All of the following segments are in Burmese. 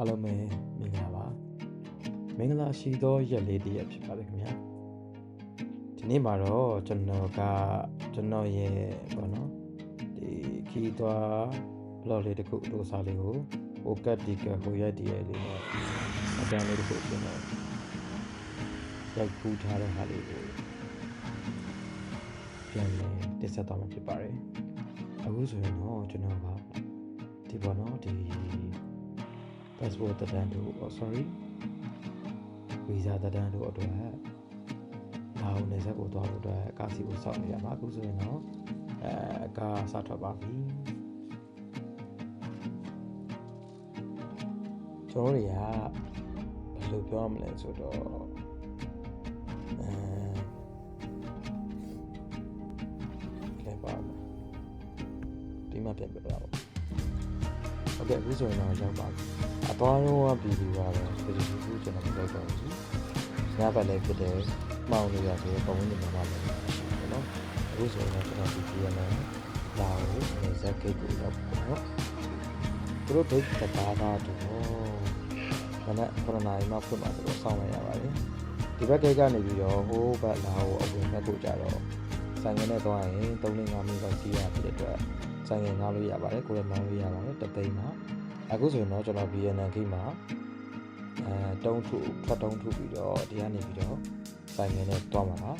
အားလုံးပဲမင်္ဂလာပါမင်္ဂလာရှိသောရက်လေးတစ်ရက်ဖြစ်ပါလေခင်ဗျာဒီနေ့မှာတော့ကျွန်တော်ကကျွန်တော်ရဲ့ဘောနော်ဒီခီးသွား blog လေးတစ်ခုအတူစားလေးကိုဟိုကတ်ဒီကဟိုရက်ဒီရဲ့လေးနဲ့အတန်းလေးတစ်ခုပြင်တော့ရိုက်ပူထားတဲ့ဟာလေးကိုပြန်လည်တင်ဆက်သွားမှာဖြစ်ပါတယ်အခုဆိုရင်တော့ကျွန်တော်ကဒီဘောနော်ဒီ passport တက်တန်းတို့ oh sorry visa တက်တန်းတို့အတွက်လာအောင်နေဆက်ကိုသွားဖို့အတွက်ကားစီကိုစောင့်နေရမှာအခုဆိုရင်တော့အဲကားစထွက်ပါပြီကျွန်တော်တွေကဘယ်လိုပြောမလဲဆိုတော့အဲလဲပါမယ်ဒီမှာပြန်ပြတော့ဟုတ်ကဲ့အခုဆိုရင်တော့ရောက်ပါပြီအ သွားတော့ပြည်ပြီးပါတော့ဒီလိုမျိုးကျွန်တော်မလုပ်တော့ဘူးညဘက်လည်းဖြစ်တယ်မှောင်လို့ရဆိုတော့ပုံဝင်နေမှာလည်းနော်အခုဆိုရင်တော့ကျွန်တော်ဒီပြည်ရမယ်လာကိုနေဇက်ကိတ်ကိုရောက်ပါတော့သူတို့ဒိတ်တကားသားတော့မနက်9နာရီမှဖွင့်မှာဆိုတော့စောင့်ရရပါတယ်ဒီဘက်ကိတ်ကနေပြီးတော့ဟိုးဘက်လာကိုအဝင်မဲ့ကိုကြတော့ဆိုင်ငယ်နဲ့သွားရင်3-5မိနစ်လောက်စီးရဖြစ်တဲ့အတွက်ဆိုင်ငယ်ငားလို့ရပါတယ်ကိုလည်းမောင်းလို့ရပါတယ်တသိန်းမှာ အခုဆိုရင်တော့ကျွန်တော် VNN ဂိတ်မှာအဲတုံးထုထွက်တုံးထုပြီးတော့ဒီကနေပြီးတော့ဆိုင်ငယ်နဲ့သွားမှာပါ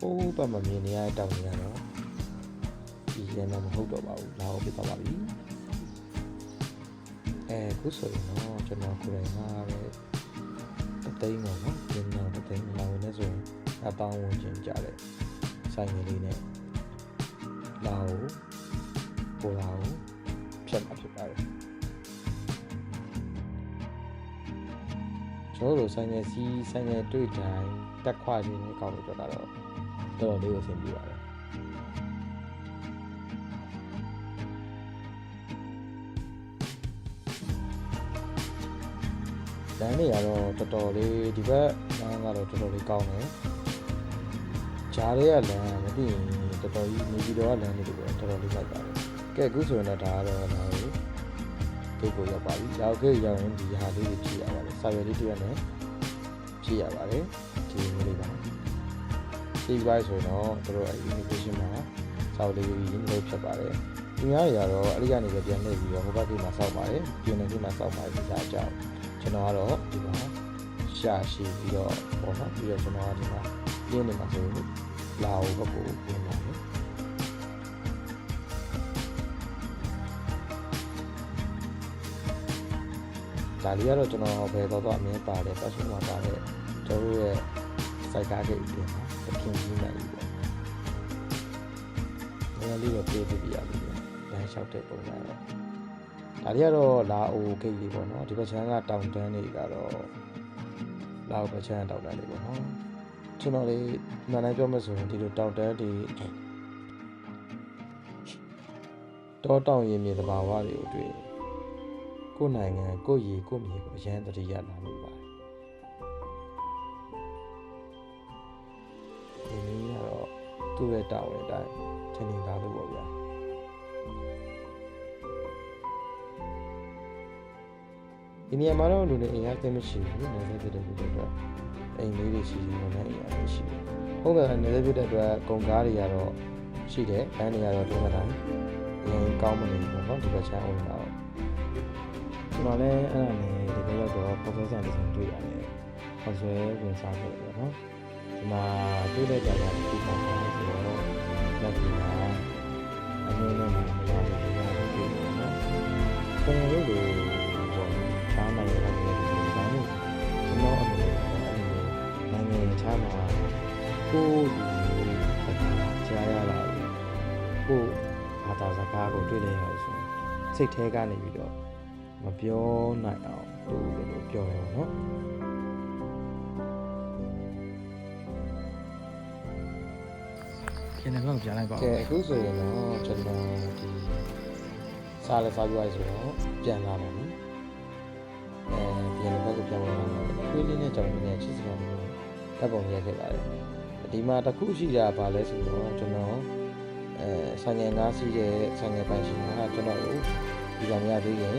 ဟိုးဘက်မမြင်နေရတဲ့တောင်ကြီးကတော့ဒီရန်မဟုတ်တော့ပါဘူးလာအောင်ပြသွားပါပြီအဲခုဆိုရင်တော့ကျွန်တော်ကိုယ်တိုင်ကလည်းတသိန်းပေါ့နော်ဒီနောက်တသိန်းလာဝင်နေဆိုရင်အတောင်းဝင်ခြင်းကြတဲ့ဆိုင်ငယ်လေးနဲ့လာအောင်ပေါ်လာအောင် ဖြတ်မှာဖြစ်ပါတယ်ကျွန်တော်တို့ဆိုင်ငယ်စီးဆိုင်ငယ်တွေ့တိုင်းတက်ခွခြင်းနဲ့ကောက်လို့ကြတာတော့တော်တော်လေးကိုအဆင်ပြေပါတယ်လမ်းတွေကတော့တော်တော်လေးဒီဘက်လမ်းကတော့တော်တော်လေးကောင်းတယ်ဂျားတွေကလမ်းမသိရင်တော်တော်ကြီးနေပြီးတော့လမ်းတွေတော့တော်တော်လေးလိုက်ပါတယ် ကဲအခုဆိုရင်တော့ဒါကတော့ဒါကိုဂိတ်ကိုရောက်ပါပြီ။ရောက်ခဲ့ရောက်ရင်ဒီဟာလေးတွေဖြည့်ရပါတယ်။စာရွက်လေးတစ်ရက်နဲ့ဖြည့်ရပါတယ်။ဒီမျိုးလေးပါ။ဖြည့်ပါဆိုရင်တော့တို့အဲ့ immigration မှာစာအုပ်လေးရင်းလို့ဖြတ်ပါတယ်။ဒီများတွေကတော့အဲ့ဒီကနေပဲပြန်နေပြီးတော့ဟိုဘက်ကိမှာစောက်ပါတယ်။ပြည်နယ်ကိမှာစောက်ပါတယ်ဒီစားအကြောင်းကျွန်တော်ကတော့ဒီမှာရှာရှိပြီးတော့ပေါ့နော်ပြီးတော့ကျွန်တော်ကဒီမှာပြင်းနေမှာဆိုရင်လာအိုဘက်ကိုပြင်ပါတယ်။ ဒါလေးကတော့ကျွန်တော်ဘယ်တော့တော့အမြင်ပါတယ်ပတ်စံမှာပါတယ်ကျွန်တော်ရဲ့စိုက်ကားကိတ်ပြင်မှာတခင်ကြီးနိုင်ပြီပေါ့။ဒါလေးတော့ပြေးပြပြရပြီ။လမ်းလျှောက်တဲ့ပုံစံတော့ဒါလေးကတော့လာအိုကိတ်လေးပေါ့နော်ဒီဘက်ချမ်းကတောင်တန်းတွေကတော့လာအိုဘက်ချမ်းတောင်တန်းတွေပေါ့နော်ကျွန်တော်လေးမှန်တိုင်းပြောမှဆိုရင်ဒီလိုတောင်တန်းတွေတောတောင်ရင်မြေသဘာဝတွေကိုတွေ့ရင် ကိုယ်နိုင်ငံကိုယ့်ရေကိုယ့်မြေကိုအရန်တတိယလာလို့ပါတယ်ဒီနည်းကတော့သူ့ရဲ့တာဝန်အတိုင်းထင်နေတာလို့ပေါ့ဗျာဒီနေရာမှာတော့လူတွေအင်အားသိမရှိဘူးနေရာဖြစ်တဲ့လူတွေအတွက်အိမ်လေးတွေရှိနေတယ်အိမ်အားရှိတယ်ဟုတ်ကဲ့နေရာဖြစ်တဲ့အတွက်ကုန်ကားတွေကတော့ရှိတယ်လမ်းတွေကတော့ဒီမှာတိုင်းအရင်ကောင်းမနေဘူးပေါ့နော်ဒီဘက်ချမ်းဝင်တော့ ကျွန်တော်လည်းအဲ့ဒါနဲ့ဒီဘက်ရောက်တော့ပေါ်ပေါ်ဆန်ဆန်တွေ့ရတယ်။ဟောဆွဲဝင်စားခဲ့တယ်နော်။ဒီမှာတွေ့တဲ့ကြာကြာဒီမှာဆိုတော့လက်ပြီးမှာအနည်းနဲ့မှမရဘူးဒီမှာတွေ့တယ်နော်။ကျွန်တော်တို့ကိုပေါ့ချားနိုင်ရတဲ့ဒီမှာလို့ကျွန်တော်အနေနဲ့နိုင်ငံချားမှာကိုယ်ဒီကြားရလာကိုဘာသာစကားကိုတွေ့နေရလို့ဆိုစိတ်แท้ကနေပြီးတော့ မပြောနိုင်အောင်သူလည်းလို့ပြောရအောင်နော်ကျန်တဲ့ဘက်ပြန်လိုက်ပါဦးကဲအခုဆိုရင်တော့ကျွန်တော်ဒီစားလဲစားပြရဆိုတော့ပြန်လာပါမယ်အဲပြန်တဲ့ဘက်ကပြန်လာပါမယ်ခွေးလေးနဲ့ကြောင်လေးနဲ့ချစ်စရာမျိုးတပ်ပုံရိုက်ခဲ့ပါတယ်ဒီမှာတစ်ခုရှိတာပါလဲဆိုတော့ကျွန်တော်အဲဆိုင်ငယ်ငါးစီးတဲ့ဆိုင်ငယ်ပိုင်ရှင်ကကျွန်တော်ကိုဒီကံရသေးရင်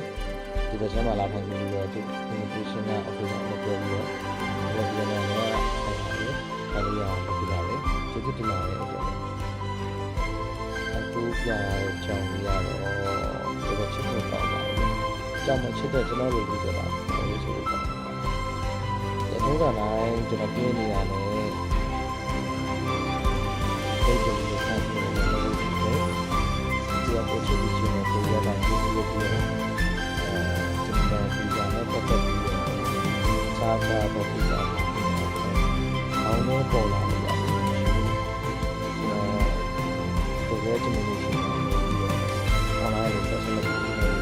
ဒီဘက်ချမ်းမှာလာဖန်ပြီးတော့သူ immigration က officer နဲ့ပြောပြီးတော့ဒီလိုပြန်လာတော့ဆိုင်ပါတယ်။ဒါလေးရအောင်လုပ်ပြလာတယ်။ကျေးဇူးတင်ပါတယ်အဲ့တော့အခုပြကြောင်ရတော့တော်တော်ချစ်ဖို့ကောင်းပါဘူး။ကြောင်မချစ်တဲ့ကျွန်တော်တို့လူတွေကလည်းလို့ဆိုလို့ကောင်းပါဘူး။ဒီတော့ကလည်းကျွန်တော်ပြင်းနေတာနဲ့ဒီလိုမျိုးဆက်နေတယ်လို့ပြောတယ်။ဒီတော့ကိုချစ်ချင်တဲ့ကိုရတာဒီလိုပြောတယ်။အဲကျွန်တော်ဒီက နေ့ပတ်သက်ပြီးတော့ခြားခြားတော့ပြတာ။အောင်လို့ပေါ်လာတယ်။ကျွန်တော်ဒီကကျွန်တော်ရှိတယ်ပြီးတော့ online ကိုဆက်လက်လုပ်နေတယ်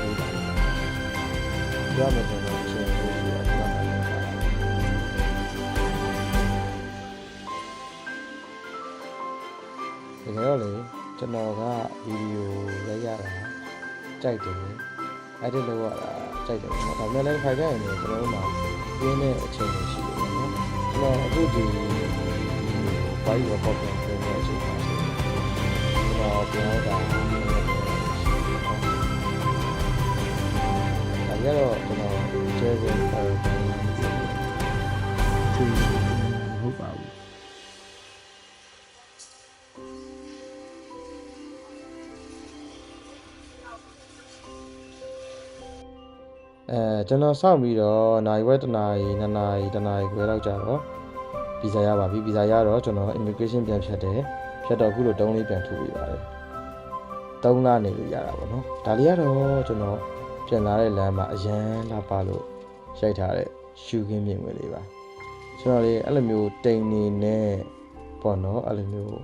။ကြောက်မယ်ဆိုတော့အချိန်ပိုပြီးတော့ပတ်သက်နေတာ။ဒီကတော့လေကျွန်တော်ကဗီဒီယိုရိုက်ရတာကြိုက်တယ်အဲ့ဒီလောက်ရတာ ကြိုက်တယ်ပေါ့နော်ဒါပေမဲ့လည်းခါကြရင်လည်းကျွန်တော်တို့မှာပြင်းတဲ့အချိန်တွေရှိတယ်ပေါ့နော်ကျွန်တော်အခုဒီဘိုင်းရောပေါ့ပြန်ပြန်တဲ့အချိန်မှာဆိုကျွန်တော်ပြောတာဒါကြတော့ကျွန်တော်ကျေးဇူးပါတယ် အဲကျွန်တော်စောင့်ပြီးတော့နိုင်ဝက်တစ်နာရီနှစ်နာရီတစ်နာရီခွဲလောက်ကြာတော့ဗီဇာရပါပြီဗီဇာရတော့ကျွန်တော် immigration ပြန်ဖြတ်တယ်ဖြတ်တော့အခုလိုတုံးလေးပြန်ထုတ်ပြီးပါတယ်တုံးလာနေလို့ရတာပေါ့နော်ဒါလေးကတော့ကျွန်တော်ပြန်လာတဲ့လမ်းမှာအရန်လာပါလို့ရိုက်ထားတဲ့ရှူခင်းမြင်ဝင်လေးပါကျွန်တော်လေးအဲ့လိုမျိုးတိမ်နေနဲ့ပေါ့နော်အဲ့လိုမျိုး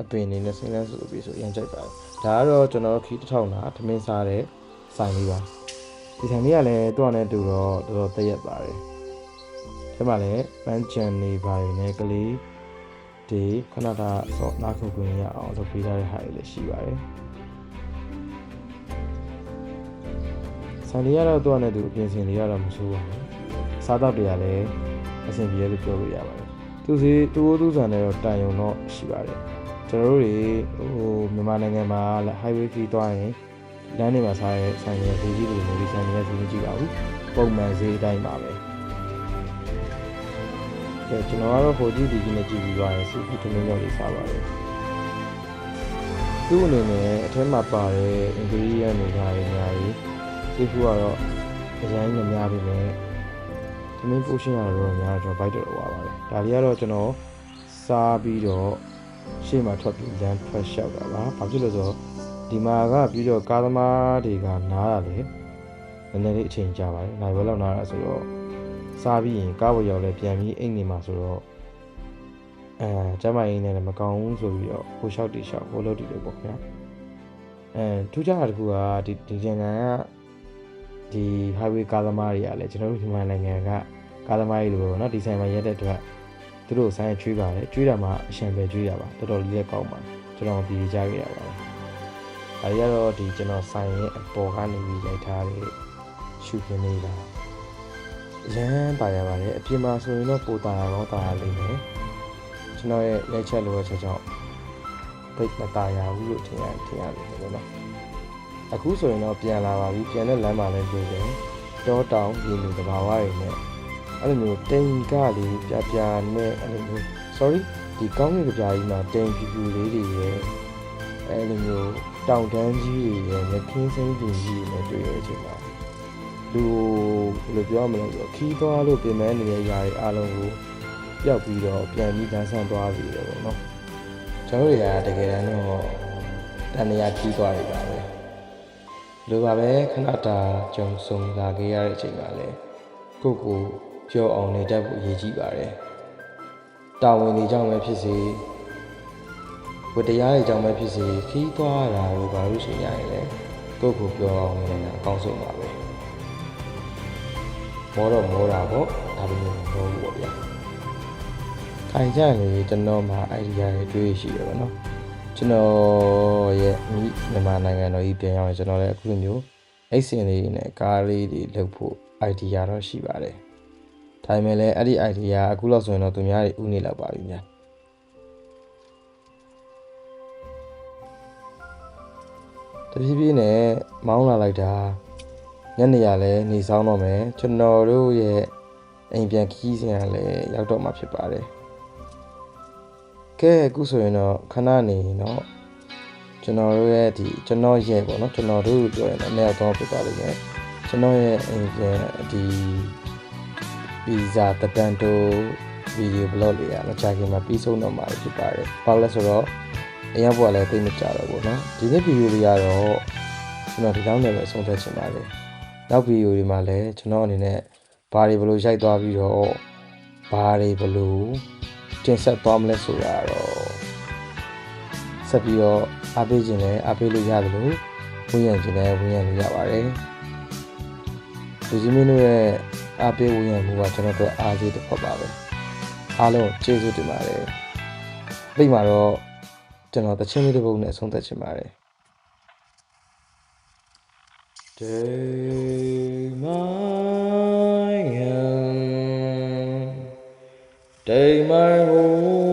အပင်နေနဲ့ဆင်းလန်းဆိုပြီးဆိုအရင်ကြိုက်ပါတယ်ဒါကတော့ကျွန်တော်ခီးတစ်ထောင်တာထမင်းစားတဲ့ဆိုင်လေးပါ ဒီထိုင်လေးကလည်းသူ့အနေနဲ့တူတော့တော်တော်တည့်ရက်ပါတယ်။ဒီမှာလည်းပန်းချန်နေပါရင်လည်းကလေးဒီခဏတာတော့နားခုခွင့်ရအောင်လုပ်ပေးထားတဲ့ဟာတွေလည်းရှိပါတယ်။ဆိုင်လေးကတော့သူ့အနေနဲ့တူအပြင်စင်လေးကတော့မဆိုးပါဘူး။စားတော့တွေကလည်းအဆင်ပြေလို့ပြောလို့ရပါတယ်။သူစီသူ့သူ့ဆန်နဲ့တော့တန်ယုံတော့ရှိပါတယ်။ကျွန်တော်တို့တွေဟိုမြန်မာနိုင်ငံမှာ highway fee သွားရင် လမ်းတွေမှာစားရဲဆိုင်ရဲဈေးကြီးတွေမျိုးဒီဆိုင်ရဲဈေးမကြည့်ပါဘူးပုံမှန်ဈေးအတိုင်းပါပဲကဲကျွန်တော်ကတော့ဟိုကြည့်ဒီကြည့်နဲ့ကြည့်ပြီးသွားရင်စီဖူးထမင်းကြောင့်လေးစားပါတယ်သူ့အနေနဲ့အထက်မှာပါတဲ့ ingredient တွေကလည်းအများကြီးစီဖူးကတော့အရင်ကများပြီပဲထမင်း portion ကတော့များတော့ကျွန်တော် bite တော့ဝါပါတယ်ဒါလေးကတော့ကျွန်တော်စားပြီးတော့ရှေ့မှာထွက်ပြီးလမ်းထွက်လျှောက်တာပါဘာဖြစ်လို့လဲဆိုတော့ ဒီမှာကပြီးတော့ကားသမားတွေကနားရတယ်နည်းနည်းလေးအချိန်ကြာပါတယ်နိုင်ဘယ်လောက်နားရဆိုတော့စားပြီးရင်ကားပေါ်ရောက်လဲပြန်ပြီးအိမ်နေမှာဆိုတော့အဲကျမရင်းနဲ့လည်းမကောင်းဘူးဆိုပြီးတော့ကိုလျှောက်တီလျှောက်ကိုလုပ်တီလို့ပေါ့ခင်ဗျအဲထူးခြားတာတခုကဒီဒီဂျန်ကန်ကဒီ highway ကားသမားတွေကလည်းကျွန်တော်တို့မြန်မာနိုင်ငံကကားသမားတွေလိုပေါ့နော်ဒီဆိုင်မှာရက်တဲ့အတွက်သူတို့ဆိုင်ချွေးပါတယ်ချွေးတာမှအရှံပဲချွေးတာပါတော်တော်လေးလည်းကောင်းပါတယ်ကျွန်တော်ပြည်ကြခဲ့ရပါတယ် အဲဒီကတော့ဒီကျွန်တော်ဆိုင်ရဲ့အပေါ်ကနေပြီးရိုက်ထားတဲ့ရှူခင်းလေးပါ။ရမ်းပါရပါတယ်အပြင်မှာဆိုရင်တော့ပိုတာရောတာရလိမ့်မယ်။ကျွန်တော်ရဲ့ရိုက်ချက်လိုရချက်ကြောင့်ပိတ်မတာရဘူးလို့ထင်ရထင်ရတယ်ပေါ့နော်။အခုဆိုရင်တော့ပြန်လာပါပြီပြန်တဲ့လမ်းမှာလည်းတွေ့တယ်။တောတောင်ပြည်လူတဘာဝတွေနဲ့အဲ့လိုမျိုးတိမ်ကလေးပြပြနဲ့အဲ့လိုမျိုး sorry ဒီကောင်းကင်ကြပြားကြီးမှာတိမ်ဖြူဖြူလေးတွေရဲ့ အဲ့လိုမျိုးတောင်တန်းကြီးတွေရဲ့မြခင်းစိမ့်ပင်ကြီးတွေနဲ့တွေ့ရတဲ့အချိန်မှာလူဘယ်လိုပြောမလဲဆိုတော့ခီးသွားလို့ပြင်မဲနေတဲ့ຢာတွေအားလုံးကိုပျောက်ပြီးတော့ပြန်ပြီးတန်းဆန်းသွားပြီလေပေါ့နော်ကျွန်တော်တွေကတကယ်တမ်းတော့တန်မြာခီးသွားတွေပါပဲလိုပါပဲခဏတာကြုံဆုံလာခဲ့ရတဲ့အချိန်ကလည်းကိုယ့်ကိုကြောက်အောင်နေတတ်ဖို့အရေးကြီးပါတယ်တာဝန်တွေကြောင့်ပဲဖြစ်စေ ဝတ္တရားရဲ့အကြောင်းပဲဖြစ်စေခီးသွားတာလို့ဘာလို့ဆိုရရင်လဲကိုယ့်ကိုပြောအောင်နေတာအကောင်းဆုံးပါပဲမောတော့မောတာပေါ့ဒါပေမဲ့မမောဘူးပေါ့ဗျာခိုင်ကြရင်လေကျွန်တော်မှာ idea တွေတွေးရှိတယ်ပေါ့နော်ကျွန်တော်ရဲ့မိမြန်မာနိုင်ငံတော်ကြီးပြန်ရောက်ရင်ကျွန်တော်လည်းအခုလိုမျိုးအိတ်စင်လေးနဲ့ကားလေးတွေလုပ်ဖို့ idea တော့ရှိပါတယ်ဒါပေမဲ့လည်းအဲ့ဒီ idea အခုလောက်ဆိုရင်တော့သူများတွေဥနေလောက်ပါပြီညာ တဖြည်းဖြည်းနဲ့မောင်းလာလိုက်တာညညနေရလဲနေဆောင်တော့မယ်ကျွန်တော်တို့ရဲ့အိမ်ပြန်ခီးစဉ်ကလည်းရောက်တော့မှာဖြစ်ပါတယ်ကဲအခုဆိုရင်တော့ခဏနေတော့ကျွန်တော်တို့ရဲ့ဒီကျွန်တော်ရဲ့ပေါ့နော်ကျွန်တော်တို့ပြောရင်လည်းအများတော့ဖြစ်သွားလိမ့်မယ်ကျွန်တော်ရဲ့အိမ်ပြန်ဒီဗီဇာတတန်တိုဗီဒီယိုဘလော့လေးကမချခင်မှာပြီးဆုံးတော့မှာဖြစ်ပါတယ်ဘာလို့လဲဆိုတော့ အရင်ဘုရားလည်းသိမကြတော့ဘူးเนาะဒီနေ့ဗီဒီယိုလေးကတော့ကျွန်တော်ဒီလောက်နဲ့ပဲဆုံးသက်ချင်ပါတယ်နောက်ဗီဒီယိုတွေမှာလည်းကျွန်တော်အနေနဲ့ဘာတွေဘယ်လိုရိုက်သွားပြီးတော့ဘာတွေဘယ်လိုတင်ဆက်သွားမလဲဆိုတာတော့ဆက်ပြီးတော့အားပေးခြင်းလည်းအားပေးလို့ရတယ်လို့ဝင်ရခြင်းလည်းဝင်ရလို့ရပါတယ်လူကြီးမင်းတို့ရဲ့အားပေးဝင်ရမှုကကျွန်တော်တို့အားသေးတစ်ဖက်ပါပဲအားလုံးကျေးဇူးတင်ပါတယ်ပြိမှာတော့ ကျွန်တော်တချင်းလေးတစ်ပုဒ်နဲ့ဆုံးသက်ချင်ပါတယ် Day my hand, day my whole life, for